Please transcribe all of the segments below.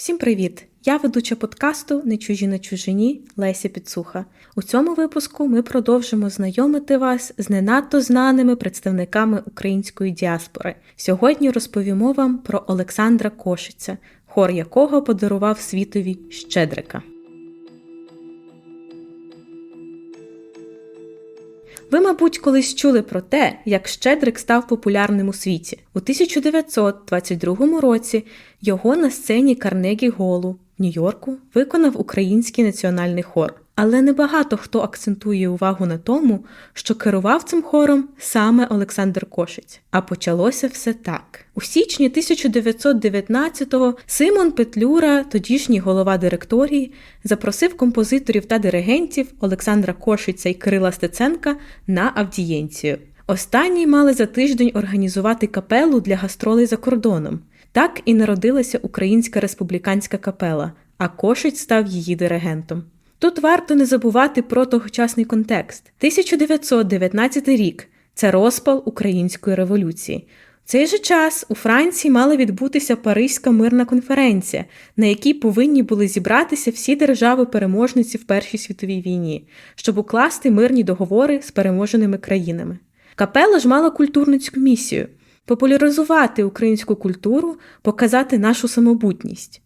Всім привіт! Я ведуча подкасту Не чужі на чужині Леся Підсуха. У цьому випуску ми продовжимо знайомити вас з не надто знаними представниками української діаспори. Сьогодні розповімо вам про Олександра Кошиця, хор якого подарував світові Щедрика. Ви, мабуть, колись чули про те, як Щедрик став популярним у світі. У 1922 році його на сцені Карнегі Голу в Нью-Йорку виконав український національний хор. Але небагато хто акцентує увагу на тому, що керував цим хором саме Олександр Кошиць. А почалося все так. У січні 1919-го Симон Петлюра, тодішній голова директорії, запросив композиторів та диригентів Олександра Кошиця і Кирила Стеценка на авдієнцію. Останні мали за тиждень організувати капелу для гастролей за кордоном. Так і народилася Українська республіканська капела, а Кошиць став її диригентом. Тут варто не забувати про тогочасний контекст. 1919 рік це розпал Української революції. В цей же час у Франції мала відбутися Паризька мирна конференція, на якій повинні були зібратися всі держави-переможниці в Першій світовій війні, щоб укласти мирні договори з переможеними країнами. Капела ж мала культурницьку місію популяризувати українську культуру, показати нашу самобутність.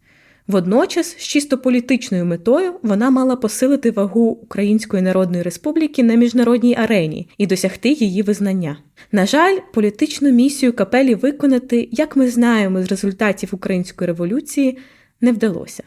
Водночас, з чисто політичною метою, вона мала посилити вагу Української Народної Республіки на міжнародній арені і досягти її визнання. На жаль, політичну місію капелі виконати, як ми знаємо з результатів української революції, не вдалося.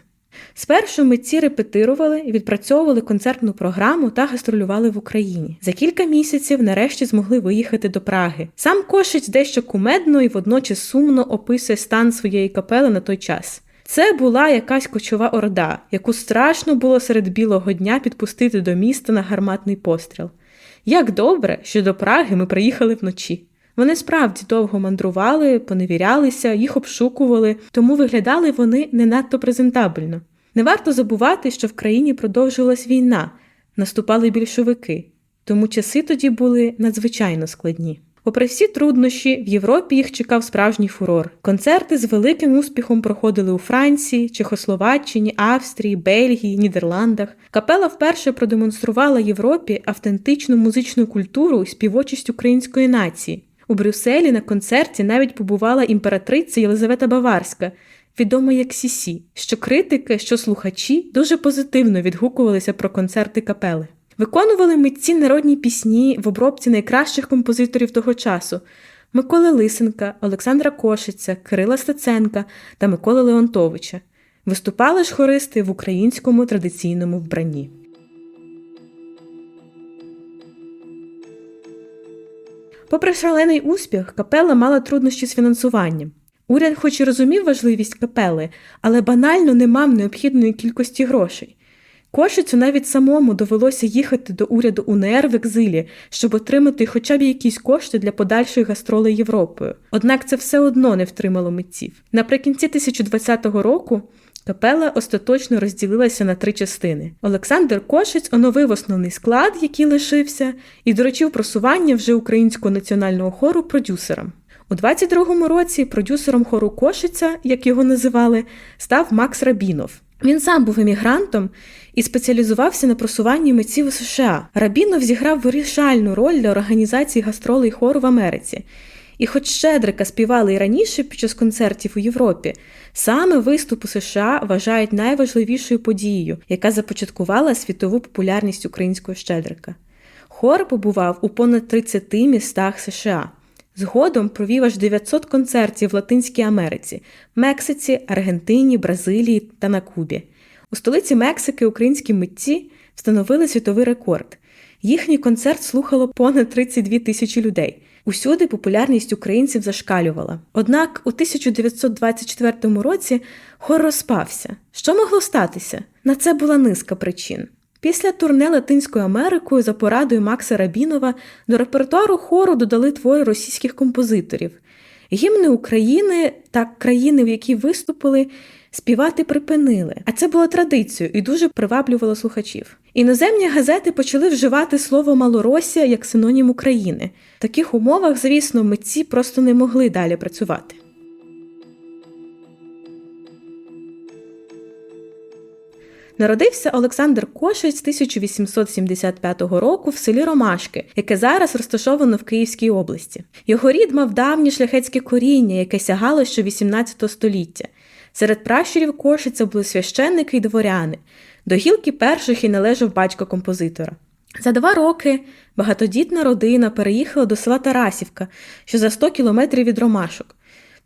Спершу митці репетирували, відпрацьовували концертну програму та гастролювали в Україні. За кілька місяців нарешті змогли виїхати до Праги. Сам Кошиць дещо кумедно і водночас сумно описує стан своєї капели на той час. Це була якась кочова орда, яку страшно було серед білого дня підпустити до міста на гарматний постріл. Як добре, що до Праги ми приїхали вночі. Вони справді довго мандрували, поневірялися, їх обшукували, тому виглядали вони не надто презентабельно. Не варто забувати, що в країні продовжувалась війна, наступали більшовики, тому часи тоді були надзвичайно складні. Попри всі труднощі, в Європі їх чекав справжній фурор. Концерти з великим успіхом проходили у Франції, Чехословаччині, Австрії, Бельгії, Нідерландах. Капела вперше продемонструвала Європі автентичну музичну культуру і співочість української нації. У Брюсселі на концерті навіть побувала імператриця Єлизавета Баварська, відома як Сісі, що критики, що слухачі дуже позитивно відгукувалися про концерти капели. Виконували митці народні пісні в обробці найкращих композиторів того часу Миколи Лисенка, Олександра Кошиця, Кирила Стеценка та Миколи Леонтовича. Виступали ж хористи в українському традиційному вбранні. Попри шалений успіх, капела мала труднощі з фінансуванням. Уряд, хоч і розумів важливість капели, але банально не мав необхідної кількості грошей. Кошицю навіть самому довелося їхати до уряду УНР в екзилі, щоб отримати хоча б якісь кошти для подальшої гастролей Європою. Однак це все одно не втримало митців. Наприкінці 1020 року капела остаточно розділилася на три частини. Олександр Кошиць оновив основний склад, який лишився, і доручив просування вже українського національного хору продюсерам. У 22-му році продюсером хору Кошиця, як його називали, став Макс Рабінов. Він сам був емігрантом і спеціалізувався на просуванні митців у США. Рабінов зіграв вирішальну роль для організації гастролей хору в Америці. І хоч Щедрика співали і раніше під час концертів у Європі, саме виступ у США вважають найважливішою подією, яка започаткувала світову популярність українського Щедрика. Хор побував у понад 30 містах США. Згодом провів аж 900 концертів в Латинській Америці, Мексиці, Аргентині, Бразилії та на Кубі. У столиці Мексики українські митці встановили світовий рекорд. Їхній концерт слухало понад 32 тисячі людей. Усюди популярність українців зашкалювала. Однак у 1924 році хор розпався. Що могло статися? На це була низка причин. Після турне Латинською Америкою за порадою Макса Рабінова до репертуару хору додали твори російських композиторів. Гімни України та країни, в які виступили, співати припинили. А це було традицією і дуже приваблювало слухачів. Іноземні газети почали вживати слово Малоросія як синонім України. В таких умовах, звісно, митці просто не могли далі працювати. Народився Олександр Кошець 1875 року в селі Ромашки, яке зараз розташовано в Київській області. Його рід мав давнє шляхетське коріння, яке сягало ще 18 століття. Серед пращурів Кошиця були священники й дворяни. До гілки перших і належав батько композитора. За два роки багатодітна родина переїхала до села Тарасівка, що за 100 кілометрів від Ромашок.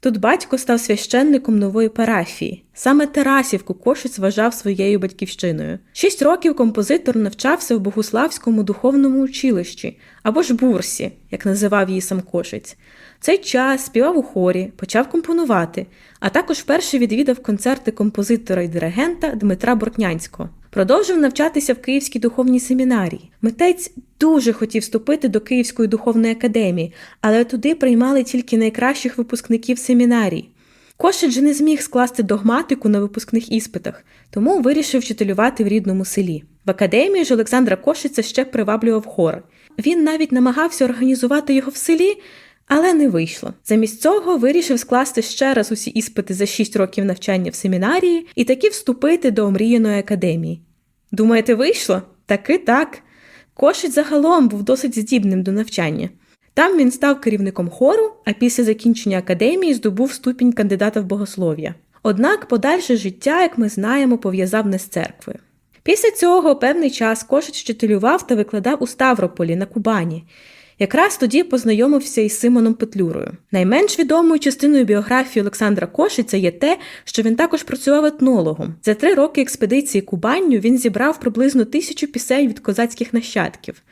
Тут батько став священником нової парафії. Саме Тарасівку Кошиць вважав своєю батьківщиною. Шість років композитор навчався в Богуславському духовному училищі або ж бурсі, як називав її сам Кошиць. Цей час співав у хорі, почав компонувати, а також вперше відвідав концерти композитора і диригента Дмитра Бортнянського. Продовжив навчатися в Київській духовній семінарії. Митець дуже хотів вступити до Київської духовної академії, але туди приймали тільки найкращих випускників семінарії. Кошич не зміг скласти догматику на випускних іспитах, тому вирішив вчителювати в рідному селі. В академії ж Олександра Кошиця ще приваблював хор. Він навіть намагався організувати його в селі, але не вийшло. Замість цього вирішив скласти ще раз усі іспити за 6 років навчання в семінарії і таки вступити до омріяної академії. Думаєте, вийшло? Таки так. Кошиць загалом був досить здібним до навчання. Там він став керівником хору, а після закінчення академії здобув ступінь кандидата в богослов'я. Однак подальше життя, як ми знаємо, пов'язав не з церквою. Після цього певний час Кошиць вчителював та викладав у Ставрополі на Кубані. Якраз тоді познайомився із Симоном Петлюрою. Найменш відомою частиною біографії Олександра Кошиця є те, що він також працював етнологом. За три роки експедиції Кубанню він зібрав приблизно тисячу пісень від козацьких нащадків.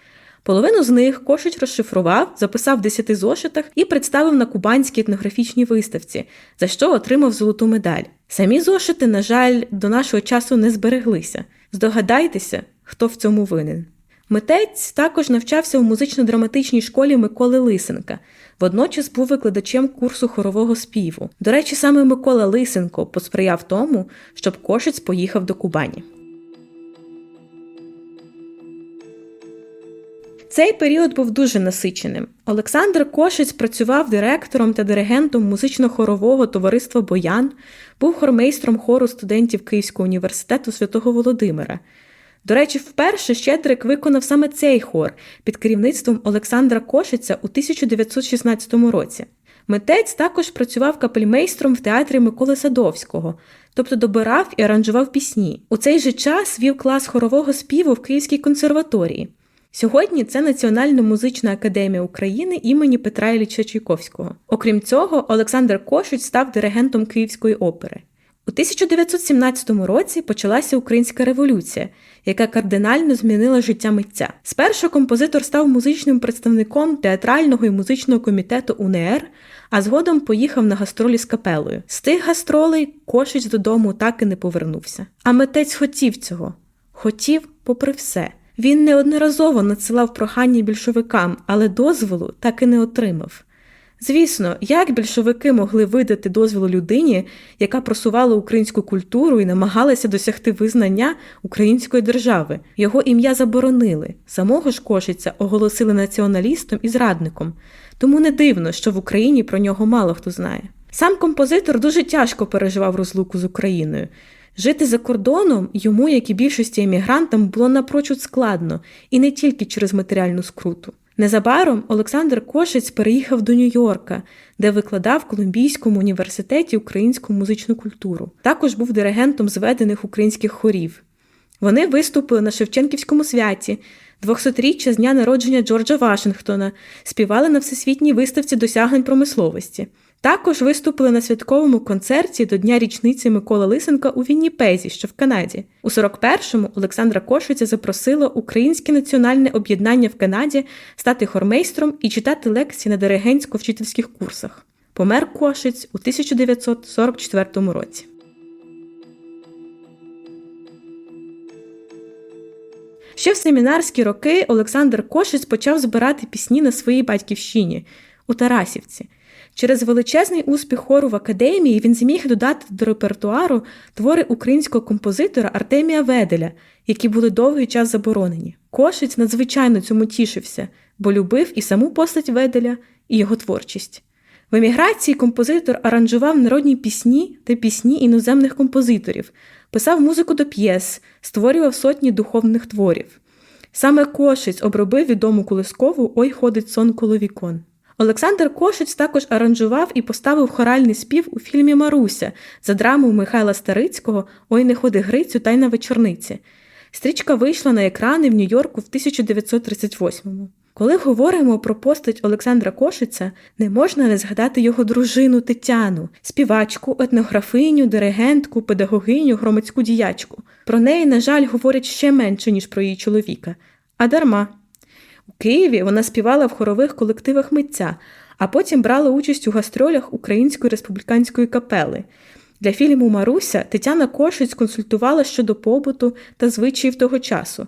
Половину з них Кошич розшифрував, записав в десяти зошитах і представив на кубанській етнографічній виставці, за що отримав золоту медаль. Самі зошити, на жаль, до нашого часу не збереглися. Здогадайтеся, хто в цьому винен. Митець також навчався у музично-драматичній школі Миколи Лисенка. Водночас був викладачем курсу хорового співу. До речі, саме Микола Лисенко посприяв тому, щоб Кошиць поїхав до Кубані. Цей період був дуже насиченим. Олександр Кошиць працював директором та диригентом музично-хорового товариства Боян, був хормейстром хору студентів Київського університету святого Володимира. До речі, вперше Щедрик виконав саме цей хор під керівництвом Олександра Кошиця у 1916 році. Митець також працював капельмейстром в театрі Миколи Садовського, тобто добирав і аранжував пісні. У цей же час вів клас хорового співу в Київській консерваторії. Сьогодні це Національна музична академія України імені Петра Ілліча Чайковського. Окрім цього, Олександр Кошиць став диригентом Київської опери. У 1917 році почалася Українська революція, яка кардинально змінила життя митця. Спершу композитор став музичним представником театрального і музичного комітету УНР, а згодом поїхав на гастролі з капелою. З тих гастролей Кошич додому так і не повернувся. А митець хотів цього, хотів, попри все. Він неодноразово надсилав прохання більшовикам, але дозволу так і не отримав. Звісно, як більшовики могли видати дозвіл людині, яка просувала українську культуру і намагалася досягти визнання української держави. Його ім'я заборонили, самого ж Кошиця оголосили націоналістом і зрадником, тому не дивно, що в Україні про нього мало хто знає. Сам композитор дуже тяжко переживав розлуку з Україною. Жити за кордоном йому, як і більшості емігрантам, було напрочуд складно і не тільки через матеріальну скруту. Незабаром Олександр Кошець переїхав до Нью-Йорка, де викладав в Колумбійському університеті українську музичну культуру. Також був диригентом зведених українських хорів. Вони виступили на Шевченківському святі, 200-річчя з дня народження Джорджа Вашингтона, співали на всесвітній виставці досягнень промисловості. Також виступили на святковому концерті до Дня річниці Миколи Лисенка у Вінніпезі, що в Канаді. У 41-му Олександра Кошиця запросило Українське національне об'єднання в Канаді стати хормейстром і читати лекції на диригентсько-вчительських курсах. Помер Кошиць у 1944 році. Ще в семінарські роки Олександр Кошиць почав збирати пісні на своїй батьківщині у Тарасівці. Через величезний успіх хору в академії він зміг додати до репертуару твори українського композитора Артемія Веделя, які були довгий час заборонені. Кошиць надзвичайно цьому тішився, бо любив і саму постать Веделя, і його творчість. В еміграції композитор аранжував народні пісні та пісні іноземних композиторів, писав музику до п'єс, створював сотні духовних творів. Саме Кошиць обробив відому колискову Ой ходить сон коло вікон. Олександр Кошиць також аранжував і поставив хоральний спів у фільмі Маруся за драму Михайла Старицького Ой не ходи Грицю та й на вечорниці. Стрічка вийшла на екрани в Нью-Йорку в 1938-му. Коли говоримо про постать Олександра Кошиця, не можна не згадати його дружину Тетяну, співачку, етнографиню, диригентку, педагогиню, громадську діячку. Про неї, на жаль, говорять ще менше, ніж про її чоловіка. А дарма. У Києві вона співала в хорових колективах митця, а потім брала участь у гастролях Української республіканської капели. Для фільму Маруся Тетяна Кошиць консультувала щодо побуту та звичаїв того часу.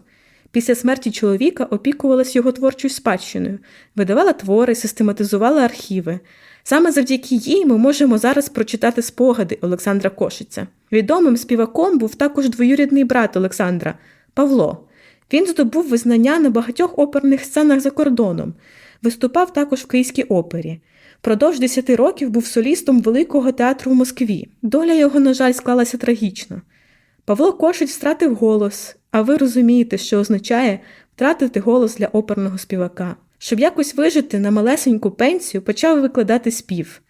Після смерті чоловіка опікувалась його творчою спадщиною, видавала твори, систематизувала архіви. Саме завдяки їй ми можемо зараз прочитати спогади Олександра Кошиця. Відомим співаком був також двоюрідний брат Олександра Павло. Він здобув визнання на багатьох оперних сценах за кордоном, виступав також в Київській опері. Продовж 10 років був солістом Великого театру в Москві. Доля його, на жаль, склалася трагічно. Павло Кошиць втратив голос, а ви розумієте, що означає втратити голос для оперного співака. Щоб якось вижити на малесеньку пенсію, почав викладати спів.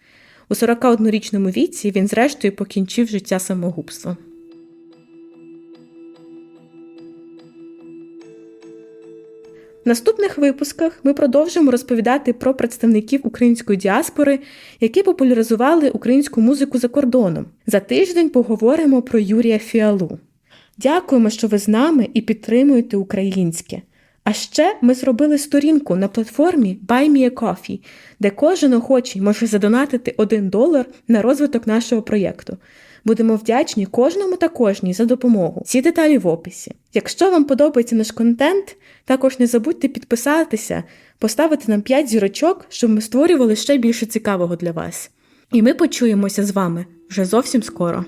У 41-річному віці він, зрештою, покінчив життя самогубством. В наступних випусках ми продовжимо розповідати про представників української діаспори, які популяризували українську музику за кордоном. За тиждень поговоримо про Юрія Фіалу. Дякуємо, що ви з нами і підтримуєте українське. А ще ми зробили сторінку на платформі Buy Me a Coffee, де кожен охочий може задонатити 1 долар на розвиток нашого проєкту. Будемо вдячні кожному та кожній за допомогу. Всі деталі в описі. Якщо вам подобається наш контент, також не забудьте підписатися, поставити нам 5 зірочок, щоб ми створювали ще більше цікавого для вас. І ми почуємося з вами вже зовсім скоро.